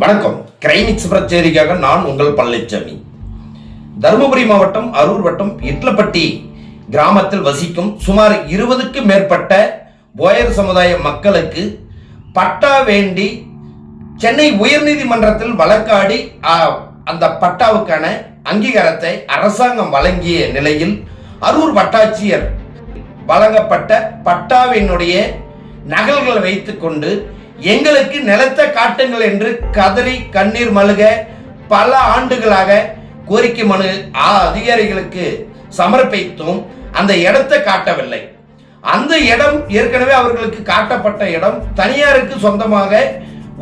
வணக்கம். Crime express நான் உங்கள் பழனிசாமி தருமபுரி மாவட்டம் அரூர் வட்டம் இட்லப்பட்டி கிராமத்தில் வசிக்கும் சுமார் இருபதுக்கும் மேற்பட்ட போயர் சமுதாய மக்களுக்கு பட்டா வேண்டி சென்னை உயர்நீதிமன்றத்தில் வழக்காடி அந்த பட்டாவுக்கான அங்கீகாரத்தை அரசாங்கம் வழங்கிய நிலையில் அரூர் வட்டாட்சியர் வழங்கப்பட்ட பட்டாவினுடைய நகல்களை வைத்துக்கொண்டு எங்களுக்கு நிலத்தை காட்டுங்கள் என்று கதறி கண்ணீர் மழுக பல ஆண்டுகளாக கோரிக்கை மனு அதிகாரிகளுக்கு சமர்ப்பித்தும் அந்த இடத்தை காட்டவில்லை. அந்த இடம் ஏற்கனவே அவர்களுக்கு காட்டப்பட்ட இடம். தனியாருக்கு சொந்தமாக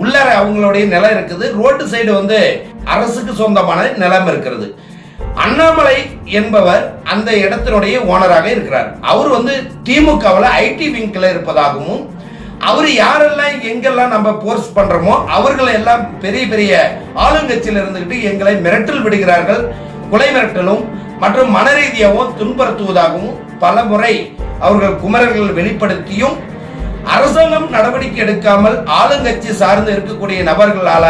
உள்ளார அவங்களுடைய நிலம் இருக்குது. ரோட்டு சைடு வந்து அரசுக்கு சொந்தமான நிலம் இருக்கிறது. அண்ணாமலை என்பவர் அந்த இடத்தினுடைய ஓனராக இருக்கிறார். அவர் வந்து திமுகவில் ஐடி விங்கில் இருப்பதாகவும் அவர் யாரெல்லாம் எங்கெல்லாம் நம்ம போர்ஸ் பண்றோமோ அவர்களை எல்லாம் பெரிய பெரிய ஆளுங்கட்சியில் இருந்துகிட்டு எங்களை மிரட்டல் விடுகிறார்கள் கொலை மிரட்டலும் மற்றும் மனரீதியாகவும் துன்புறுத்துவதாகவும் பல முறை அவர்கள் குமரர்கள் வெளிப்படுத்தியும் அரசாங்கம் நடவடிக்கை எடுக்காமல் ஆளுங்கட்சி சார்ந்து இருக்கக்கூடிய நபர்களால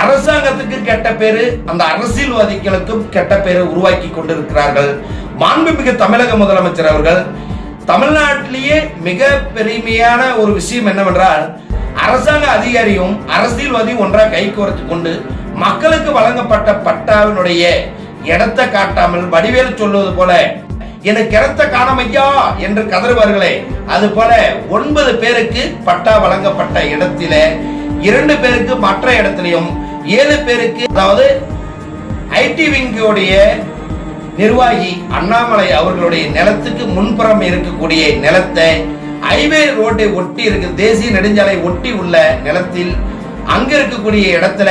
அரசாங்கத்துக்கு கெட்ட பேரு அந்த அரசியல்வாதிகளுக்கும் கெட்ட பேரு உருவாக்கி கொண்டிருக்கிறார்கள். மாண்புமிகு தமிழக முதலமைச்சர் அவர்கள் தமிழ்நாட்டிலேயே மிக பெருமையான ஒரு விஷயம் என்னவென்றால் அரசாங்க அதிகாரியும் அரசியல்வாதியும் ஒன்றாக கை கோர்த்து கொண்டு மக்களுக்கு வழங்கப்பட்ட பட்டாவினுடைய இடத்தை காட்டாமல் வடிவேல் சொல்வது போல எனக்கு இடத்த காணமையா என்று கதறுவார்களே. அது போல ஒன்பது பேருக்கு பட்டா வழங்கப்பட்ட இடத்தில இரண்டு பேருக்கு மற்ற இடத்திலையும் ஏழு பேருக்கு அதாவது ஐடி விங்கோடைய நிர்வாகி அண்ணாமலை அவர்களுடைய நிலத்துக்கு முன்புறம் இருக்கக்கூடிய நிலத்தை ஹைவே ரோட்டை ஒட்டி இருக்கு தேசிய நெடுஞ்சாலை ஒட்டி உள்ள நிலத்தில் அங்க இருக்கக்கூடிய இடத்துல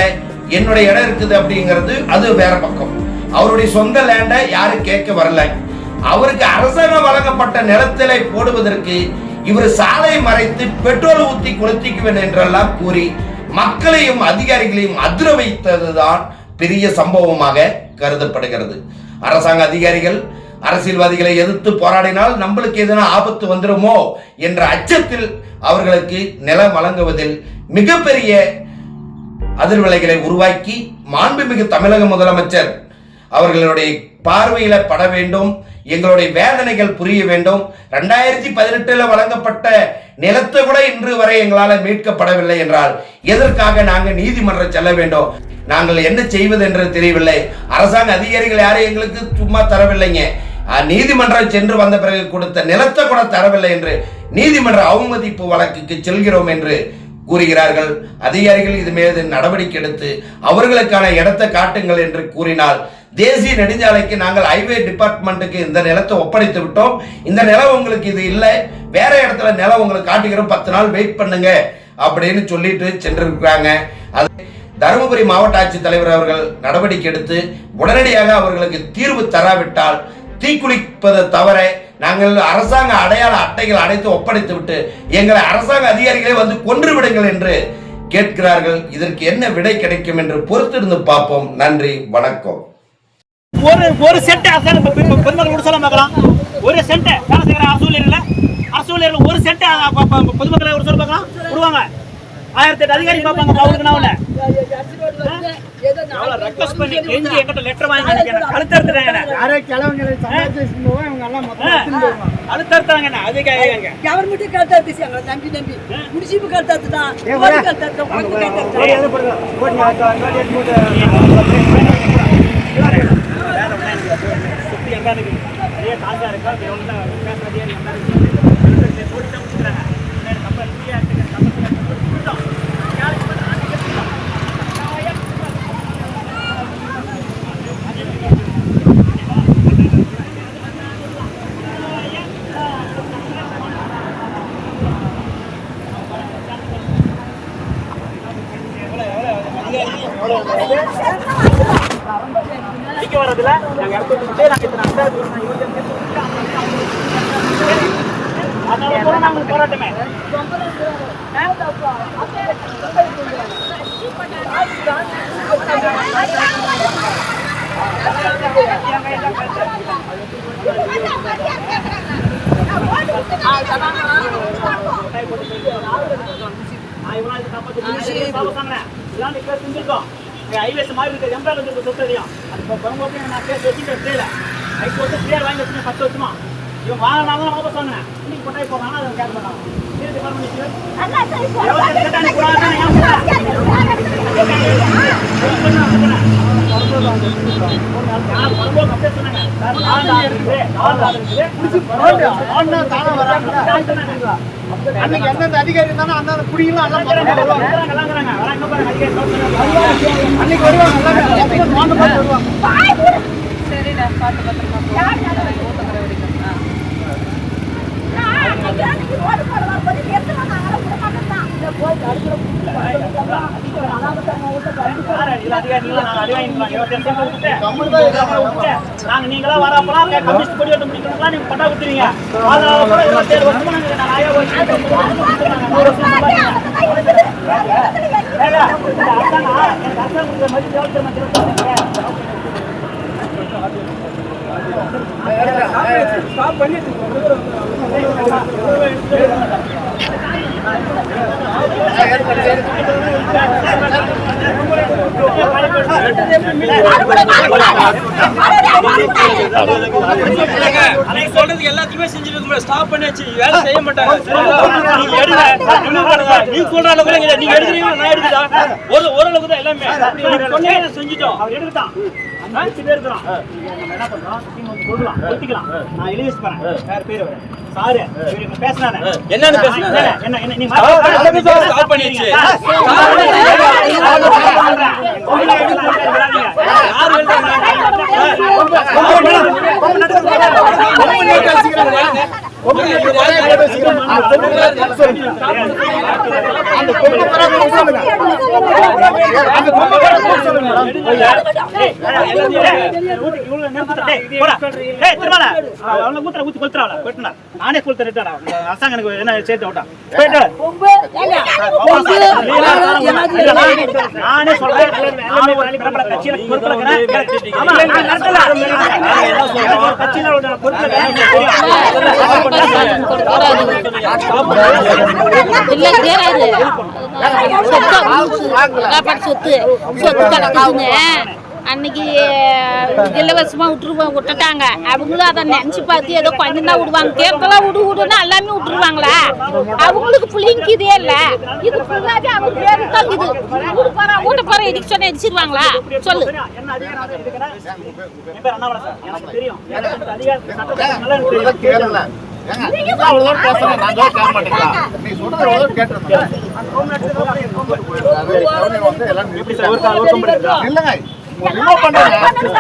என்னுடைய இடம் இருக்குது அப்படிங்கிறது அது வேற பக்கம். அவருடைய சொந்த லேண்டை யாரும் கேட்க வரல. அவருக்கு அரசாங்கம் வழங்கப்பட்ட நிலத்திலே போடுவதற்கு இவர் சாலை மறைத்து பெட்ரோல் ஊத்தி கொளுத்திக்குவேன் என்றெல்லாம் கூறி மக்களையும் அதிகாரிகளையும் அதிர வைத்ததுதான் பெரிய சம்பவமாக கருதப்படுகிறது. அரசாங்க அதிகாரிகள் அரசியல்வாதிகளை எதிர்த்து போராடினால் நம்மளுக்கு எதனா ஆபத்து வந்துருமோ என்ற அச்சத்தில் அவர்களுக்கு நிலம் வழங்குவதில் மிகப்பெரிய அதிர்வலைகளை உருவாக்கி மாண்புமிகு தமிழக முதலமைச்சர் அவர்களுடைய பார்வையில பட வேண்டும். எங்களுடைய வேதனைகள் புரிய வேண்டும். ரெண்டாயிரத்தி பதினெட்டுல வழங்கப்பட்ட நிலத்தை கூட இன்று வரை எங்களால் மீட்கப்படவில்லை என்றால் எதற்காக நாங்கள் நீதிமன்றம் செல்ல வேண்டும்? நாங்கள் என்ன செய்வது என்று தெரியவில்லை. அரசாங்க அதிகாரிகள் யாரும் எங்களுக்கு சும்மா தரவில்லைங்க. நீதிமன்றம் சென்று வந்த பிறகு கொடுத்த நிலத்தை கூட தரவில்லை என்று நீதிமன்ற அவமதிப்பு வழக்குக்கு செல்கிறோம் என்று கூறுகிறார்கள். அதிகாரிகள் இது மீது நடவடிக்கை எடுத்து அவர்களுக்கான இடத்தை காட்டுங்கள் என்று கூறினால் தேசிய நெடுஞ்சாலைக்கு நாங்கள் ஹைவே டிபார்ட்மெண்ட்டுக்கு இந்த நிலத்தை ஒப்படைத்து விட்டோம். இந்த நிலம் உங்களுக்கு இது இல்லை. வேற இடத்துல நிலம் உங்களுக்கு காட்டுகிறோம். பத்து நாள் வெயிட் பண்ணுங்க அப்படின்னு சொல்லிட்டு சென்றிருக்கிறாங்க. அது தருமபுரி மாவட்ட ஆட்சித்தலைவர் அவர்கள் நடவடிக்கை எடுத்து உடனடியாக அவர்களுக்கு தீர்வு தராவிட்டால் தீக்குளிப்பதை தவிர நாங்கள் அரசாங்க அடையாள அட்டைகள் அடைத்து ஒப்படைத்து விட்டு எங்களை அரசாங்க அதிகாரிகளே வந்து கொன்று விடுங்கள் என்று கேட்கிறார்கள். இதற்கு என்ன விடை கிடைக்கும் என்று பொறுத்திருந்து பார்ப்போம். நன்றி. வணக்கம். ஒரு ஒரு சென்ட் அரசாங்க கூட சொல்ல பார்க்கலாம். ஒரு சென்ட் வேலை செய்கிற அரசு ஊழியர்ல ஒரு சென்ட் பொதுமக்களை ஒரு சொல்ல பார்க்கலாம். விடுவாங்க. ஆயிரத்தி எட்டு அதிகாரி பார்ப்பாங்க அவருக்கு நான் ரெக்வஸ்ட் பண்ணி கெஞ்சி எங்கிட்ட லெட்டர் வாங்கி எனக்கு கழுத்தறுத்துறாங்க என்ன. யாரோ கிழவங்களை சமாளிச்சு போவோம் இவங்க எல்லாம் மொத்தம் எடுத்துன்னு போவாங்க. சுத்தி எங்க இருக்கு நிறைய காசா இருக்கா? இது ஒண்ணு தான் பேசுறதே என்ன இருக்கு போட்டு தான் கொடுக்குறாங்க சரி, நம்ம ஃப்ரீயா இருக்கு நம்ம கொடுத்தோம் யாருக்கு பண்ணா அடிக்க வரதுல நாங்க இடத்த விட்டு நாங்க இத்தனை. அதனால கூட போராட்டமே நான் இவ்வளவு நாள் காப்பாத்தி முடிச்சு சாப்பிட சொன்னேன். செஞ்சிருக்கோம் ஹைவேஸ் மாதிரி இருக்க எம்ப்ளாய் வந்து சொத்து தெரியும் அது இப்போ பரம்போக்கு நான் பேசி வச்சுட்டு தெரியல வருஷம் கிளியர் வாங்கி வச்சுருக்கேன் பத்து வருஷமா இவன் வாங்கினா தான் வாபஸ் வாங்கினேன் இன்னைக்கு கொண்டாய் போவாங்க அதை கேட்க மாட்டாங்க வராங்க அன்னைக்கு எந்தெந்த அதிகாரி இருந்தாலும் அந்த குடியெல்லாம் அன்னைக்கு வருவாங்க வருவாங்க சரிடா பார்த்து பத்திரமா நாங்க நீங்களா வரப்பலாம் கம்யூனிஸ்ட் கொடி வெட்ட முடிக்கணும்னா நீங்க பட்டா கொடுத்துருவீங்க அதனால கூட இருபத்தேழு வருஷமா நாங்க நான் ஆயா போய் நூறு வருஷம் சம்பாதிக்கிறேன். ஏங்க, இந்த அரசாங்கம் எனக்கு அரசாங்கம் கொடுக்குற மதிப்பு எவ்வளவு தெரியுமா? இருபத்தாறு. அன்னைக்கு சொல்றதுக்கு எல்லாத்தையுமே செஞ்சுட்டு இருக்க ஸ்டாப் பண்ணியாச்சு வேலை செய்ய மாட்டாங்க? நீங்க எடுங்க. நீங்க சொல்ற அளவுக்கு. நீங்க நான் எடுக்குதா? ஒரு ஓரளவுக்கு தான் எல்லாமே சொன்னீங்க, செஞ்சுட்டோம். அவர் எடுத்துட்டான். அஞ்சு இருக்கிறோம். நம்ம என்ன பண்றோம்? வந்து கொடுக்கலாம். நான் எழுதி வச்சு போறேன். வேற பேரு. சாரு, இப்ப பேசுனாரு. என்னன்னு பேசுனாரு? என்ன, என்ன, உங்களை எடுத்து விடாதீங்க. யார்? நானே ஸ்கூல் தரட்டா எனக்கு என்ன சேர்த்து விட்டான் நானே சொல்றேன். கட்சியில கட்சியில இல்ல தேராது சொத்து சொத்து சொத்து கிடக்குதுன்னு அன்னைக்கு இலவசமா விட்டுருவா விட்டுட்டாங்க அவங்களும் அதை நினைச்சு பார்த்து ஏதோ கொஞ்சம் தான் விடுவாங்க தேர்தலாம் விடு விடுன்னு எல்லாமே விட்டுருவாங்களா அவங்களுக்கு பிள்ளைங்க புள்ளிங்கிதே இல்லை இது ஃபுல்லாவே அவங்க பேரு தான் இது வீடு போற வீட்டு போற எதுக்கு சொன்ன எரிச்சிருவாங்களா சொல்லு தெரியும். எனக்கு இந்த அதிகாரம் சட்டத்தை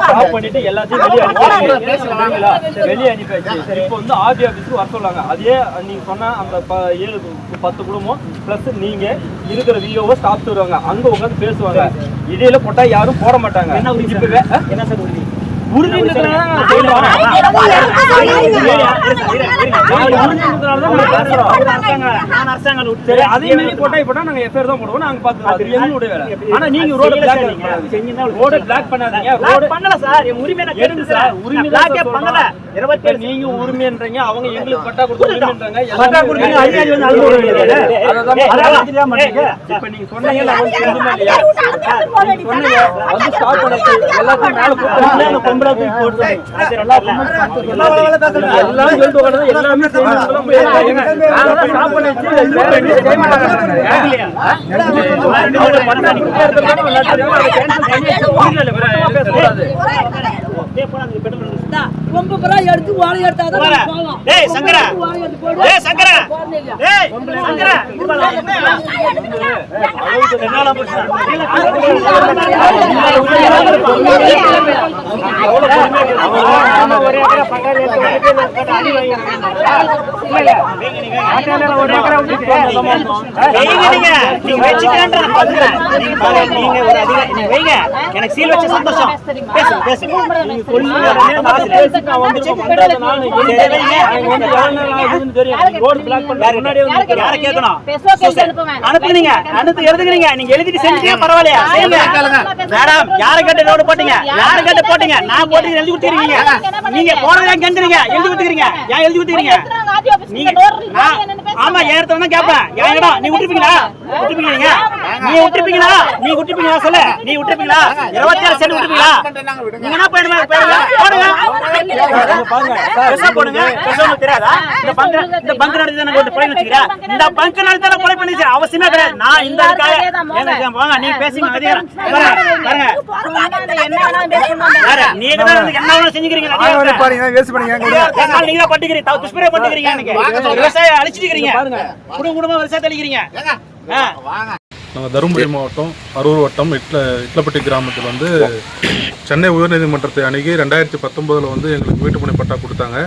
ஸ்டாப் பண்ணிட்டு எல்லாத்தையும் வெளியே அனுப்பி வெளியே அனுப்பியாச்சு இப்போ வந்து ஆர்டி ஆஃபீஸ்க்கு வர சொல்லுவாங்க அதே நீங்க சொன்ன அந்த ஏழு பத்து குடும்பம் பிளஸ் நீங்க இருக்கிற விஓவை ஸ்டாப் வருவாங்க அங்க உட்காந்து பேசுவாங்க இடையில போட்டா யாரும் போட மாட்டாங்க என்ன உறுதி சார்? உறுதி? அதே மாதிரி போட்டா நாங்க எஃப்ஐஆர் தான் போடுவோம் நாங்க அது எங்களுடைய வேலை ஆனா நீங்க ரோட பிளாக் பண்ணாதீங்க ரோட பிளாக் பண்ணாதீங்க Black ரோட பண்ணல சார் என் உரிமை சார் உரிமை சார் பண்ணல சொல்றோம். இருபத்தி இப்ப நீங்க உரிமைன்றீங்க அவங்க எங்களுக்கு பட்டா கொடுத்து உரிமைன்றாங்க பட்டா கொடுத்தீங்க, வந்து தெரியாம இப்ப நீங்க சொன்னீங்க சொன்னீங்க வந்து ஸ்டாப் பண்ணிட்டு எல்லாத்தையும் மேல செய்யணும் போய் எடுத்து ஓலை எடுத்தாதான் சங்கரா. சங்கரா. எனக்கு சீல் வச்ச சந்தோஷம். பேசுங்க பேசுங்க நீங்க சொல்லுங்க. தெரியும் ரோடு பிளாக் பண்ண யாரை கேட்கணும்? பேசுவா கேட்டு அனுப்புவேன். அனுப்புனீங்க. அனுப்பு எழுதுகிறீங்க. நீங்க எழுதிட்டு செஞ்சீங்க பரவாயில்லையா? மேடம் யாரை கேட்டு ரோடு போட்டீங்க? யாரை கேட்டு போட்டீங்க? நான் போட்டு எழுதி கொடுத்துருக்கீங்க நீங்க போனதே கெஞ்சுறீங்க எழுதி கொடுத்துக்கிறீங்க ஏன் எழுதி கொடுத்துக்கிறீங்க நீங்க ஆமா ஏறத வேணா கேப்பேன் இடம் நீ விட்டுருப்பீங்களா? நீங்க? நீ விட்டுருப்பீங்களா? நீ விட்டுருப்பீங்களா? சொல்லு. நீ விட்டுருப்பீங்களா? இருபத்தி ஏழு சென்ட் விட்டுருப்பீங்களா? நீங்க என்ன போயிடுங்க போடுங்க. போடுங்க. தெரியாதா? இந்த பங்கு இந்த பங்கு நடத்தி வச்சுக்கிறேன் இந்த பங்கு நடத்தி தான் கொலை பண்ணி அவசியமே கிடையாது. நான் இந்த அதுக்காக ஏங்க வாங்க நீங்க பேசுங்க நீங்க தான் என்ன செஞ்சுக்கிறீங்க பண்ணீங்க நீங்க தான் பட்டுக்கிறீங்க துஷ்பிரே பட்டுக்கிறீங்க எனக்கு. விவசாயம் குடும்ப குடும்பம் அழிக்கிறீங்க ஆ. நாங்கள் தருமபுரி மாவட்டம் அரூர் வட்டம் இட்ல இட்லப்பட்டி கிராமத்தில் வந்து சென்னை உயர்நீதிமன்றத்தை அணுகி ரெண்டாயிரத்தி பத்தொம்போதில் வந்து எங்களுக்கு வீட்டுமனை பட்டா கொடுத்தாங்க.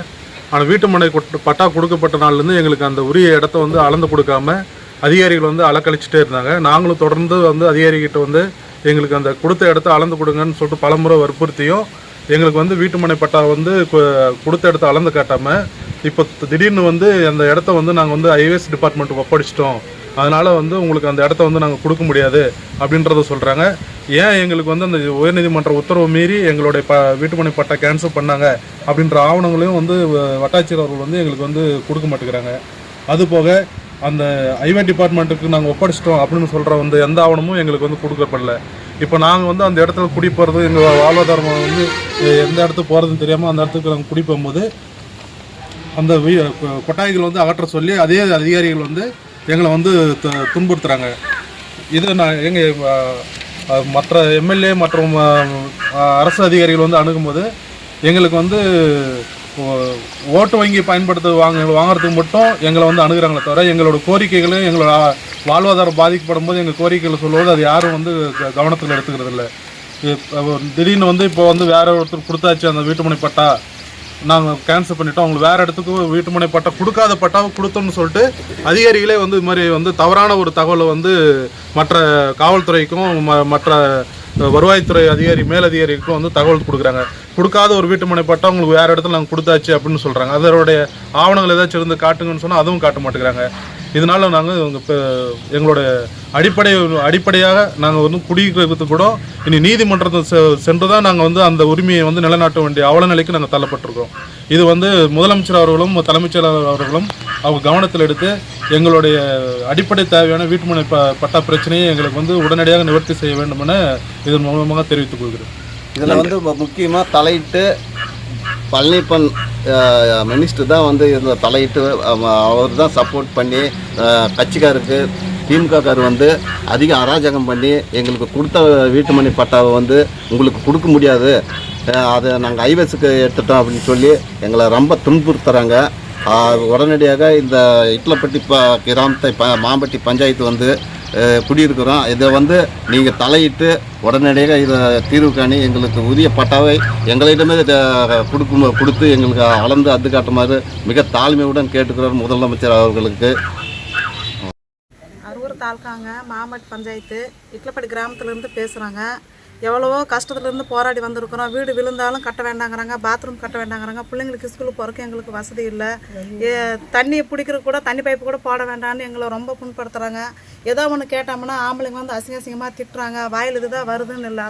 ஆனால் வீட்டுமனை பட்டா கொடுக்கப்பட்ட நாள்லேருந்து எங்களுக்கு அந்த உரிய இடத்த வந்து அளந்து கொடுக்காம அதிகாரிகள் வந்து அலக்கழிச்சிட்டே இருந்தாங்க. நாங்களும் தொடர்ந்து வந்து அதிகாரிகிட்ட வந்து எங்களுக்கு அந்த கொடுத்த இடத்த அளந்து கொடுங்கன்னு சொல்லிட்டு பலமுறை வற்புறுத்தியும் எங்களுக்கு வந்து வீட்டுமனை பட்டா வந்து கொடுத்த இடத்த அளந்து காட்டாமல் இப்போ திடீர்னு வந்து அந்த இடத்த வந்து நாங்கள் வந்து ஐஏஎஸ் டிபார்ட்மெண்ட் ஒப்படைச்சிட்டோம். அதனால் வந்து உங்களுக்கு அந்த இடத்த வந்து நாங்கள் கொடுக்க முடியாது அப்படின்றத சொல்கிறாங்க ஏன் எங்களுக்கு வந்து அந்த உயர்நீதிமன்ற உத்தரவு மீறி எங்களுடைய ப வீட்டுமனை பட்டா கேன்சல் பண்ணாங்க அப்படின்ற ஆவணங்களையும் வந்து வ- வட்டாட்சியர் அவர்கள் வந்து எங்களுக்கு வந்து கொடுக்க மாட்டேங்கிறாங்க. அது போக அந்த ஐவே டிபார்ட்மெண்ட்டுக்கு நாங்கள் ஒப்படைச்சிட்டோம் அப்படின்னு சொல்கிற வந்து எந்த ஆவணமும் எங்களுக்கு வந்து கொடுக்கப்படல. இப்போ நாங்கள் வந்து அந்த இடத்துல குடி போகிறது எங்கள் வாழ்வாதாரம் வந்து எந்த இடத்துக்கு போகிறதுன்னு தெரியாமல் அந்த இடத்துக்கு நாங்கள் குடி போகும்போது அந்த கொட்டாய்கள் வந்து அகற்ற சொல்லி அதே அதிகாரிகள் வந்து எங்களை வந்து து- துன்புறுத்துறாங்க. இது நான் எங்கள் மற்ற எம்எல்ஏ மற்றும் அரசு அதிகாரிகள் வந்து அணுகும்போது எங்களுக்கு வந்து ஓட்டு வங்கி பயன்படுத்த வாங்க வாங்குறதுக்கு மட்டும் எங்களை வந்து அணுகிறாங்களே தவிர எங்களோட கோரிக்கைகளும் எங்களோட வாழ்வாதாரம் பாதிக்கப்படும் போது எங்கள் கோரிக்கைகளை சொல்லுவது அது யாரும் வந்து கவனத்தில் எடுத்துக்கிறது இல்லை திடீர்னு வந்து இப்போ வந்து வேற ஒருத்தர் கொடுத்தாச்சு அந்த வீட்டுமனை பட்டா நாங்கள் கேன்சல் பண்ணிட்டோம். அவங்களுக்கு வேறு இடத்துக்கு வீட்டுமனை பட்டா கொடுக்காத பட்டாவை கொடுத்தோம்னு சொல்லிட்டு அதிகாரிகளே வந்து இது மாதிரி வந்து தவறான ஒரு தகவலை வந்து மற்ற காவல்துறைக்கும் ம- மற்ற வருவாய்த்துறை அதிகாரி மேலதிகாரிக்கும் வந்து தகவல் கொடுக்குறாங்க. கொடுக்காத ஒரு வீட்டுமனை பட்டா உங்களுக்கு வேறு இடத்துல நாங்கள் கொடுத்தாச்சு அப்படின்னு சொல்கிறாங்க அதனுடைய ஆவணங்கள் ஏதாச்சும் இருந்து காட்டுங்கன்னு சொன்னால் அதுவும் காட்ட மாட்டேங்கிறாங்க. இதனால நாங்கள் இப்போ எங்களோட அடிப்படை அடிப்படையாக நாங்கள் வந்து குடியிருக்கிறது கூட இனி நீதிமன்றத்தை செ- சென்று தான் நாங்கள் வந்து அந்த உரிமையை வந்து நிலைநாட்ட வேண்டிய அவல நிலைக்கு நாங்கள் தள்ளப்பட்டிருக்கோம். இது வந்து முதலமைச்சர் அவர்களும் தலைமைச் செயலாளர் அவர்களும் அவங்க கவனத்தில் எடுத்து எங்களுடைய அடிப்படை தேவையான வீட்டுமனை ப பட்டா பிரச்சனையை எங்களுக்கு வந்து உடனடியாக நிவர்த்தி செய்ய வேண்டும் என இதன் மூலமாக தெரிவித்துக் கொள்கிறேன் இதில் வந்து முக்கியமாக தலையிட்டு பழனிப்பன் மினிஸ்டர் தான் வந்து இதில் தலையிட்டு அவர் தான் சப்போர்ட் பண்ணி கட்சிக்காருக்கு திமுககார் வந்து அதிக அராஜகம் பண்ணி எங்களுக்கு கொடுத்த வீட்டுமனை பட்டாவை வந்து உங்களுக்கு கொடுக்க முடியாது. அதை நாங்கள் ஐவேஸுக்கு எடுத்துட்டோம் அப்படின்னு சொல்லி எங்களை ரொம்ப துன்புறுத்துகிறாங்க உடனடியாக இந்த இட்லப்பட்டி ப கிராமத்தை ப மாம்பட்டி பஞ்சாயத்து வந்து குடியிருக்கிறோம். இதை வந்து நீங்கள் தலையிட்டு உடனடியாக இதை தீர்வு காணி எங்களுக்கு உரிய பட்டாவை எங்களிடமே கொடுக்கும் கொடுத்து எங்களுக்கு அளந்து அது காட்டுமாறு மிக தாழ்மையுடன் கேட்டுக்கிறோம் முதலமைச்சர் அவர்களுக்கு. அரூர் தாலுக்காங்க மாமட் பஞ்சாயத்து இட்லப்படி கிராமத்துலேருந்து பேசுகிறாங்க எவ்வளவோ கஷ்டத்துலேருந்து போராடி வந்திருக்கிறோம். வீடு விழுந்தாலும் கட்ட வேண்டாங்கிறாங்க பாத்ரூம் கட்ட வேண்டாங்கிறாங்க. பிள்ளைங்களுக்கு ஸ்கூலுக்கு போகிறக்கு எங்களுக்கு வசதி இல்லை. ஏ, தண்ணி பிடிக்கிற கூட தண்ணி பைப்பு கூட போட வேண்டாம்னு எங்களை ரொம்ப புண்படுத்துகிறாங்க ஏதோ ஒன்று கேட்டோம்னா ஆம்பளைங்க வந்து அசிங்க அசிங்கமாக திட்டுறாங்க. வாயில் இதுதான் வருதுன்னு இல்லை.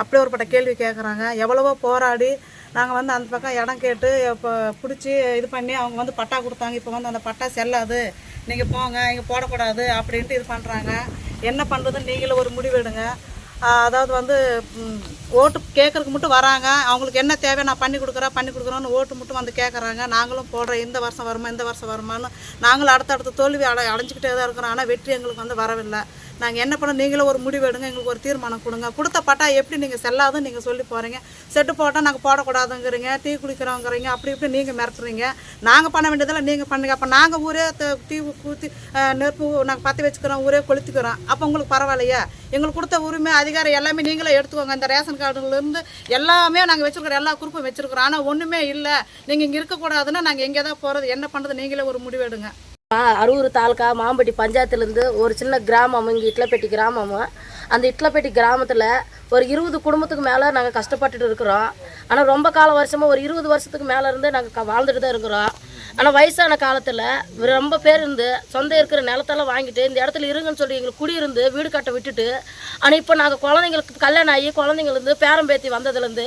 அப்படி ஒருப்பட்ட கேள்வி கேட்குறாங்க எவ்வளவோ போராடி நாங்கள் வந்து அந்த பக்கம் இடம் கேட்டு இப்போ பிடிச்சி இது பண்ணி அவங்க வந்து பட்டா கொடுத்தாங்க. இப்போ வந்து அந்த பட்டா செல்லாது. நீங்கள் போங்க இங்கே போடக்கூடாது அப்படின்ட்டு இது பண்ணுறாங்க என்ன பண்ணுறதுன்னு நீங்களும் ஒரு முடிவு எடுங்க. அதாவது வந்து ஓட்டு கேட்கறதுக்கு மட்டும் வராங்க. அவங்களுக்கு என்ன தேவை நான் பண்ணி கொடுக்குறேன் பண்ணி கொடுக்குறேன்னு ஓட்டு மட்டும் வந்து கேட்குறாங்க. நாங்களும் போடுறோம் இந்த வருஷம் வருமா இந்த வருஷம் வருமான்னு நாங்களும் அடுத்தடுத்த தோல்வி அடை அடைஞ்சிக்கிட்டே தான் இருக்கிறோம். ஆனால் வெற்றி எங்களுக்கு வந்து வரவில்லை. நாங்கள் என்ன பண்ண நீங்களும் ஒரு முடிவு எடுங்க எங்களுக்கு ஒரு தீர்மானம் கொடுங்க. கொடுத்த பட்டா எப்படி நீங்கள் செல்லாதுன்னு நீங்கள் சொல்லி போகிறீங்க செட்டு போட்டால் நாங்கள் போடக்கூடாதுங்கிறீங்க டீ குடிக்கிறோங்கிறீங்க அப்படி இப்படி நீங்கள் மிரட்டுறீங்க. நாங்கள் பண்ண வேண்டியதெல்லாம் நீங்கள் பண்ணுங்க. அப்போ நாங்கள் ஊரே டீ ஊற்றி நெருப்பு நாங்கள் பற்றி வச்சுக்கிறோம் ஊரே கொளுத்திக்கிறோம். அப்போ உங்களுக்கு பரவாயில்லையா? எங்களுக்கு கொடுத்த உரிமை அதிகாரம் எல்லாமே நீங்களே எடுத்துக்கோங்க. இந்த ரேஷன் கார்டுலேருந்து எல்லாமே நாங்கள் வச்சுருக்கிறோம் எல்லா குரூப்பும் வச்சுருக்கிறோம். ஆனால் ஒன்றுமே இல்லை. நீங்கள் இங்கே இருக்கக்கூடாதுன்னா நாங்கள் எங்கே தான் போகிறது என்ன பண்ணுறது நீங்களே ஒரு முடிவெடுங்க அரூர் தாலுக்கா மாம்பட்டி பஞ்சாயத்துலேருந்து ஒரு சின்ன கிராமம் இங்கே இட்லப்பேட்டி கிராமம். அந்த இட்லப்பேட்டி கிராமத்தில் ஒரு இருபது குடும்பத்துக்கு மேலே நாங்கள் கஷ்டப்பட்டுட்டு இருக்கிறோம். ஆனால் ரொம்ப கால வருஷமாக ஒரு இருபது வருஷத்துக்கு மேலே இருந்து நாங்கள் வாழ்ந்துட்டு தான் இருக்கிறோம். ஆனால் வயசான காலத்தில் ரொம்ப பேர் இருந்து சொந்த இருக்கிற நிலத்தெல்லாம் வாங்கிட்டு இந்த இடத்துல இருங்கன்னு சொல்லி எங்களுக்கு குடியிருந்து வீடு கட்ட விட்டுட்டு ஆனால் இப்போ நாங்கள் குழந்தைங்களுக்கு கல்யாணம் ஆகி குழந்தைங்கலேருந்து பேரம்பேத்தி வந்ததுலேருந்து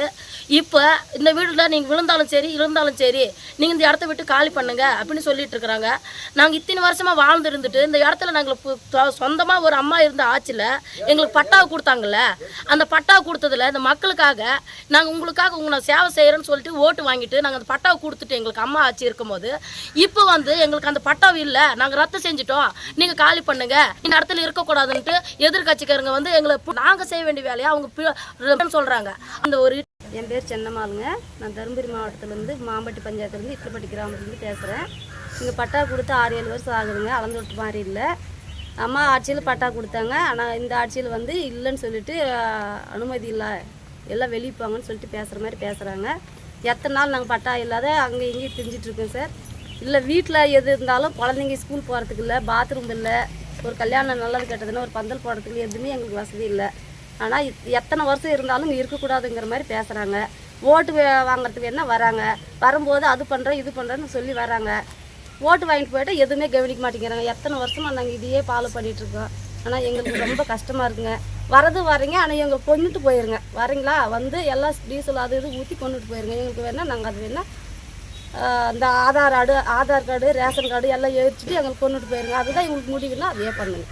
இப்போ இந்த வீட்டில் நீங்கள் விழுந்தாலும் சரி இருந்தாலும் சரி நீங்கள் இந்த இடத்த விட்டு காலி பண்ணுங்க அப்படின்னு சொல்லிட்டு இருக்கிறாங்க. நாங்கள் இத்தனை வருஷமாக வாழ்ந்து இருந்துட்டு இந்த இடத்துல நாங்கள் சொந்தமாக ஒரு அம்மா இருந்த ஆட்சியில் எங்களுக்கு பட்டாவை கொடுத்தாங்கல்ல அந்த பட்டாவை கொடுத்ததுல இந்த மக்களுக்காக நாங்கள் உங்களுக்காக உங்களை சேவை செய்கிறேன்னு சொல்லிட்டு ஓட்டு வாங்கிட்டு நாங்கள் அந்த பட்டாவை கொடுத்துட்டு எங்களுக்கு அம்மா ஆட்சி இருக்கும்போது இப்போ வந்து எங்களுக்கு அந்த பட்டம் இல்லை. நாங்கள் ரத்து செஞ்சுட்டோம். நீங்கள் காலி பண்ணுங்க. இந்த இடத்துல இருக்கக்கூடாதுன்ட்டு எதிர்கட்சிக்காரங்க வந்து எங்களை நாங்கள் செய்ய வேண்டிய வேலையை அவங்க சொல்கிறாங்க அந்த ஒரு என் பேர் சென்னம்மாளுங்க நான் தருமபுரி மாவட்டத்துலேருந்து மாம்பட்டி பஞ்சாயத்துலேருந்து இட்லப்பட்டி கிராமத்துலேருந்து பேசுகிறேன் இங்கே பட்டா கொடுத்து ஆறு ஏழு வருஷம் ஆகுதுங்க. அளந்து விட்டு மாதிரி இல்லை. அம்மா ஆட்சியில் பட்டா கொடுத்தாங்க. ஆனால் இந்த ஆட்சியில் வந்து இல்லைன்னு சொல்லிட்டு அனுமதி இல்லை. எல்லாம் வெளியே போங்கன்னு சொல்லிட்டு பேசுகிற மாதிரி பேசுகிறாங்க எத்தனை நாள் நாங்கள் பட்டா இல்லாத அங்கே இங்கேயும் திரிஞ்சிட்ருக்கோம் சார். இல்லை வீட்டில் எது இருந்தாலும் குழந்தைங்க ஸ்கூல் போகிறதுக்கு இல்லை பாத்ரூம் இல்லை ஒரு கல்யாணம் நல்லது கெட்டதுன்னா ஒரு பந்தல் போடுறதுக்கு எதுவுமே எங்களுக்கு வசதி இல்லை. ஆனால் எத்தனை வருஷம் இருந்தாலும் இங்கே இருக்கக்கூடாதுங்கிற மாதிரி பேசுகிறாங்க ஓட்டு வாங்குறதுக்கு என்ன வராங்க? வரும்போது அது பண்ணுறேன் இது பண்ணுறேன்னு சொல்லி வராங்க. ஓட்டு வாங்கிட்டு போயிட்டு எதுவுமே கவனிக்க மாட்டேங்கிறாங்க. எத்தனை வருஷமாக நாங்கள் இதையே ஃபாலோ பண்ணிகிட்ருக்கோம் ஆனால் எங்களுக்கு ரொம்ப கஷ்டமாக இருக்குங்க. வரது வரீங்க ஆனால் எங்களுக்கு கொண்டுட்டு போயிருங்க. வரீங்களா? வந்து எல்லாம் டீசல் அது இது ஊற்றி கொண்டுட்டு போயிருங்க. எங்களுக்கு வேணால் நாங்கள் அது வேணால் இந்த Aadhaar card Aadhaar card ration card எல்லாம் எடுத்துட்டு எங்களுக்கு கொண்டுட்டு போயிருங்க. அதுதான் எங்களுக்கு முடிவுன்னா அதே பண்ணுங்க